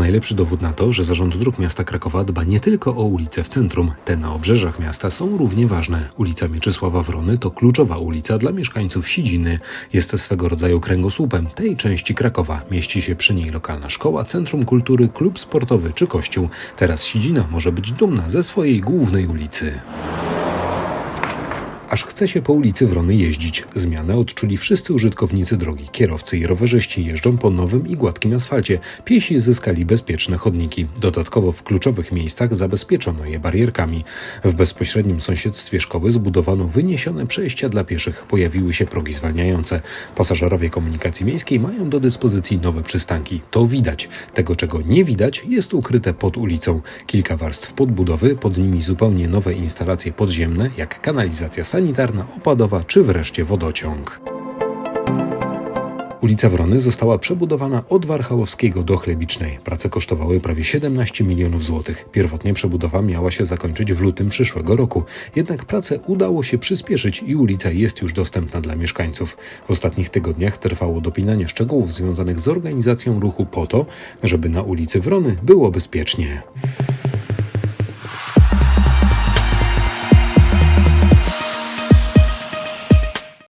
najlepszy dowód na to, że Zarząd Dróg Miasta Krakowa dba nie tylko o ulice w centrum. Te na obrzeżach miasta są równie ważne. Ulica Mieczysława Wrony to kluczowa ulica dla mieszkańców Sidziny. Jest swego rodzaju kręgosłupem tej części Krakowa. Mieści się przy niej lokalna szkoła, centrum kultury, klub sportowy czy kościół. Teraz Sidzina może być dumna ze swojej głównej ulicy. Aż chce się po ulicy Wrony jeździć. Zmianę odczuli wszyscy użytkownicy drogi. Kierowcy i rowerzyści jeżdżą po nowym i gładkim asfalcie. Piesi zyskali bezpieczne chodniki. Dodatkowo w kluczowych miejscach zabezpieczono je barierkami. W bezpośrednim sąsiedztwie szkoły zbudowano wyniesione przejścia dla pieszych. Pojawiły się progi zwalniające. Pasażerowie komunikacji miejskiej mają do dyspozycji nowe przystanki. To widać. Tego, czego nie widać, jest ukryte pod ulicą. Kilka warstw podbudowy, pod nimi zupełnie nowe instalacje podziemne, jak kanalizacja sanitarna, opadowa czy wreszcie wodociąg. Ulica Wrony została przebudowana od Warchałowskiego do Chlebicznej. Prace kosztowały prawie 17 milionów złotych. Pierwotnie przebudowa miała się zakończyć w lutym przyszłego roku. Jednak prace udało się przyspieszyć i ulica jest już dostępna dla mieszkańców. W ostatnich tygodniach trwało dopinanie szczegółów związanych z organizacją ruchu po to, żeby na ulicy Wrony było bezpiecznie.